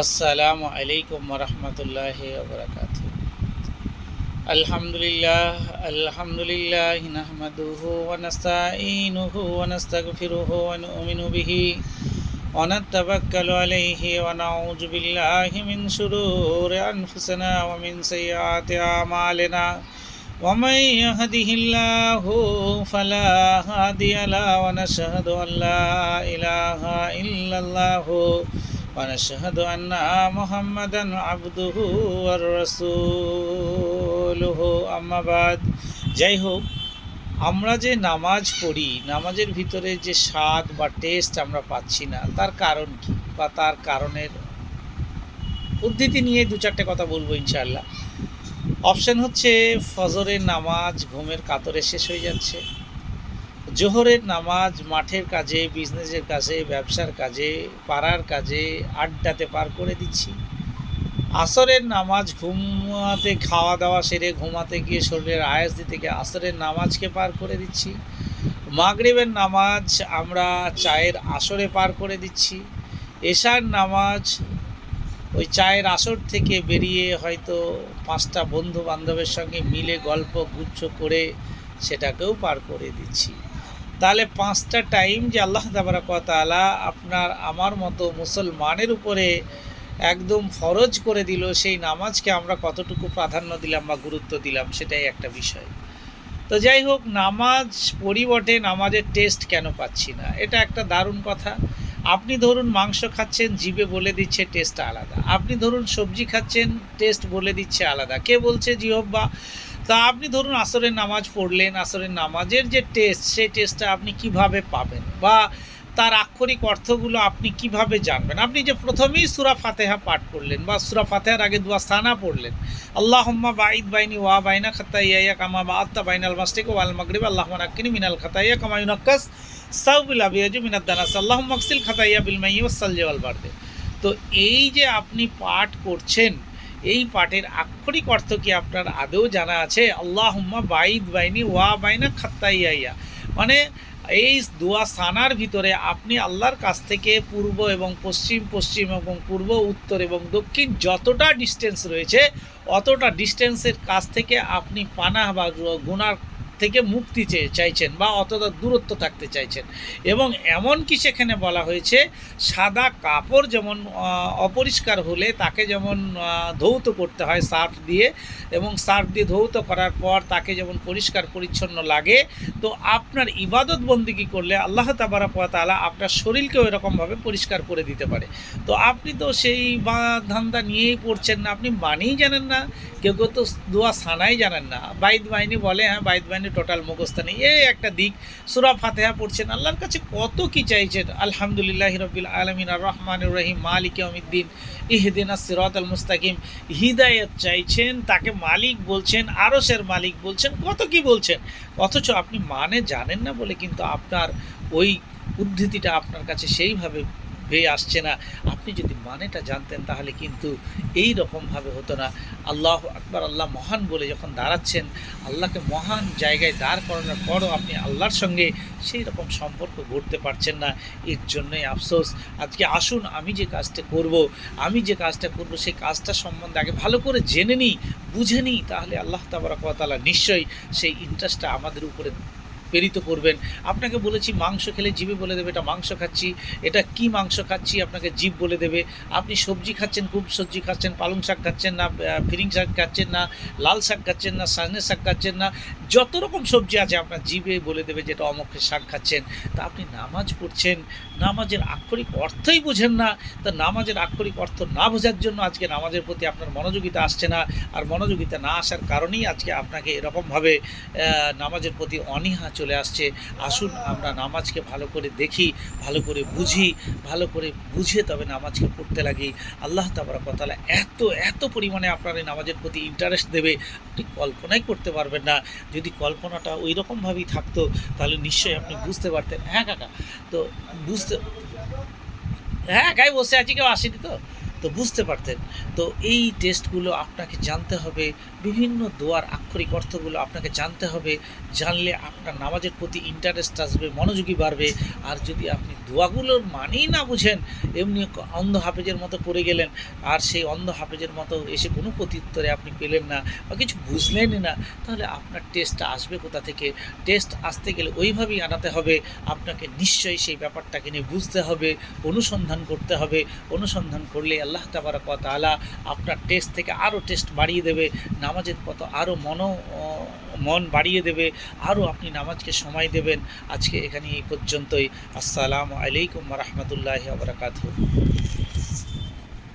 আসসালামু আলাইকুম রহমতুল্লাহ বরকাত আলহামদুলিল্লাহ আলহামদুলিল্লাহ নাহমাদুহু ونستعينه ونستغفره ونؤمن به ونتوكل عليه ونعوذ بالله من شرور أنفسنا ومن سيئات أعمالنا ومن يهده الله فلا هادي له ونشهد أن لا إله إلا الله ونشهد أن محمدا عبده ورسوله أما بعد যাই হোক আমরা যে নামাজ পড়ি নামাজের ভিতরে যে স্বাদ বা টেস্ট আমরা পাচ্ছি না তার কারণ কি বা তার কারণের উদ্ধৃতি নিয়ে দু চারটে কথা বলবো ইনশাআল্লাহ অপশন হচ্ছে ফজরের নামাজ ঘুমের কাতরে শেষ হয়ে যাচ্ছে জোহরের নামাজ, মাঠের কাজে বিজনেসের কাজে, ব্যবসার কাজে, পাড়ার কাজে আড্ডাতে পার করে দিচ্ছি। আসরের নামাজ ঘুমাতে খাওয়া দাওয়া সেরে ঘুমাতে গিয়ে শরীরের আয়াস দিতে গিয়ে আসরের নামাজকে পার করে দিচ্ছি। মাগরিবের নামাজ আমরা চায়ের আসরে পার করে দিচ্ছি। এশার নামাজ ওই চায়ের আসর থেকে বেরিয়ে হয়তো পাঁচটা বন্ধু বান্ধবের সঙ্গে মিলে গল্প গুচ্ছ করে সেটাকেও পার করে দিচ্ছি। তাহলে পাঁচটা টাইম যে আল্লাহ তাবারাকালা আপনার আমার মতো মুসলমানের উপরে একদম ফরজ করে দিল, সেই নামাজকে আমরা কতটুকু প্রাধান্য দিলাম বা গুরুত্ব দিলাম সেটাই একটা বিষয়। তো যাই হোক, নামাজ পরিবর্তে নামাজের টেস্ট কেন পাচ্ছি না? এটা একটা দারুণ কথা। আপনি ধরুন মাংস খাচ্ছেন, জিভে বলে দিচ্ছে টেস্ট আলাদা। আপনি ধরুন সবজি খাচ্ছেন টেস্ট বলে দিচ্ছে আলাদা। কে বলছে জিহব্বা তা আপনি ধরুন আসরের নামাজ পড়লেন, আসরের নামাজের যে টেস্ট সেই টেস্টটা আপনি কীভাবে পাবেন? বা তার আক্ষরিক অর্থগুলো আপনি কীভাবে জানবেন? আপনি যে প্রথমেই সুরা ফাতেহা পাঠ করলেন বা সুরা ফাতেহার আগে দুয়া সানা পড়লেন আল্লাহ হুম্মা বাইদ বাইনি ওয়া বাইনা খাতা ইয়া কামা বা আত্তা বাইনাল মাস্টিক ওয়াল মাগরিব আল্লাহ মানাক্কিনি মিনাল খাতা ইয়া কামা ইউনাক্কাস সাউবিল আবিয়াজু মিনাদ দানাস আল্লাহ মাকসিল খাতা ইয়া বিল মাই ওয়াসাল্লি ওয়াল বারদে। তো এই যে আপনি পাঠ করছেন এই পাঠের আক্ষরিক অর্থ কি আপনার আদৌ জানা আছে? আল্লাহ হুম্মা বাইদ বাইনি ওয়া বাইনা খাত্তা ইয়া ইয়া মানে এই দোয়া সানার ভিতরে আপনি আল্লাহর কাছ থেকে পূর্ব এবং পশ্চিম পশ্চিম এবং পূর্ব, উত্তর এবং দক্ষিণ যতটা ডিস্টেন্স রয়েছে, অতটা ডিস্টেন্সের কাছ থেকে আপনি পানাহ বা গুনার থেকে মুক্তি চেয়ে চাইছেন বা অতটা দূরত্ব থাকতে চাইছেন। এবং এমন কি সেখানে বলা হয়েছে, সাদা কাপড় যেমন অপরিষ্কার হলে তাকে যেমন ধৌত করতে হয় সার্ফ দিয়ে এবং সার্ফ দিয়ে ধৌত করার পর তাকে যেমন পরিষ্কার পরিচ্ছন্ন লাগে, তো আপনার ইবাদত বন্দিগি করলে আল্লাহ তাবারা তালা আপনার শরীরকেও এরকমভাবে পরিষ্কার করে দিতে পারে। তো আপনি তো সেই বা, ধান্দা নিয়েই পড়ছেন না, আপনি মানেই জানেন না, কেউ কেউ তো দোয়া সানাই জানেন না। বাইদ বাহিনী বলে হ্যাঁ বাইদ বাহিনী টোটাল মুখস্থানি এই একটা দিক সুরা ফাতেহা পড়ছেন, আল্লাহর কাছে কত কি চাইছেন? আলহামদুলিল্লাহ রবিল আলমিন আর রহমান রহিম, মালিক অমিদ্দিন ইহদিন সিরাত আল মুস্তাকিম। হিদায়ত চাইছেন, তাকে মালিক বলছেন আরসের মালিক বলছেন, কত কি বলছেন? অথচ আপনি মানে জানেন না বলে কিন্তু আপনার ওই উদ্ধৃতিটা আপনার কাছে সেইভাবে হয়ে আসছে না। আপনি যদি মানেটা জানতেন তাহলে কিন্তু এই রকমভাবে হতো না। আল্লাহ আকবার, আল্লাহ মহান বলে যখন দাঁড়াচ্ছেন, আল্লাহকে মহান জায়গায় দাঁড় করানোর পরও আপনি আল্লাহর সঙ্গে সেই রকম সম্পর্ক গড়তে পারছেন না। এর জন্যই আফসোস। আজকে আসুন, আমি যে কাজটা করব, আমি যে কাজটা করব সেই কাজটা সম্বন্ধে আগে ভালো করে জেনে নিই, বুঝে নিই, তাহলে আল্লাহ তাবারাকালা নিশ্চয়ই সেই ইন্টারেস্টটা আমাদের উপরে প্রেরিত করবেন। আপনাকে বলেছি, মাংস খেলে জিভে বলে দেবে, এটা মাংস খাচ্ছি। এটা কি মাংস খাচ্ছি? আপনাকে জিভ বলে দেবে। আপনি সবজি খাচ্ছেন, খুব সবজি খাচ্ছেন, পালং শাক খাচ্ছেন না ফিরিং শাক খাচ্ছেন না, লাল শাক খাচ্ছেন না সাজনে শাক খাচ্ছেন না, যত রকম সবজি আছে আপনার জিভে বলে দেবে যেটা অমকের শাক খাচ্ছেন। তা আপনি নামাজ পড়ছেন। নামাজের আক্ষরিক অর্থই বোঝেন না। তা নামাজের আক্ষরিক অর্থ না বোঝার জন্য আজকে নামাজের প্রতি আপনার মনোযোগিতা আসছে না। আর মনোযোগিতা না আসার কারণেই আজকে আপনাকে এরকমভাবে নামাজের প্রতি অনীহা চলে আসছে। আসুন, আমরা নামাজকে ভালো করে দেখি, ভালো করে বুঝি, ভালো করে বুঝে তবে নামাজকে পড়তে লাগি। আল্লাহ তাবারাকাতালা এত এত পরিমাণে আপনার এই নামাজের প্রতি ইন্টারেস্ট দেবে। আপনি কল্পনাই করতে পারবেন না। যদি কল্পনাটা ওই রকমভাবেই থাকতো, তাহলে নিশ্চয়ই আপনি বুঝতে পারতেন। হ্যাঁ কাকা। তো বুঝতে হ্যাঁ গায়ে বসে আছি, কেউ আসেনি তো? তো বুঝতে পারতেন। তো এই টেস্টগুলো আপনাকে জানতে হবে, বিভিন্ন দোয়ার আক্ষরিক অর্থগুলো আপনাকে জানতে হবে, জানলে আপনার নামাজের প্রতি ইন্টারেস্ট আসবে, মনোযোগী বাড়বে, আর যদি আপনি দোয়াগুলোর মানেই না বুঝেন, এমনি অন্ধ হাফেজের মতো পড়ে গেলেন, আর সেই অন্ধ হাফেজের মতো এসে কোনো প্রত্যুত্তরে আপনি পেলেন না, বা কিছু বুঝলেনই না, তাহলে আপনার টেস্টটা আসবে কোথা থেকে? টেস্ট আসতে গেলে ওইভাবেই আনাতে হবে, আপনাকে নিশ্চয়ই সেই ব্যাপারটাকে নিয়ে বুঝতে হবে, অনুসন্ধান করতে হবে, অনুসন্ধান করলে আল্লাহ তাবারক তাআলা আপনার টেস্ট থেকে আরও টেস্ট বাড়িয়ে দেবে, নামাজের পথ আরও মন মন বাড়িয়ে দেবে আরও আপনি নামাজকে সময় দেবেন। আজকে এখানে এই পর্যন্তই। আসসালামু আলাইকুম রহমতুল্লাহ আবরাকাতু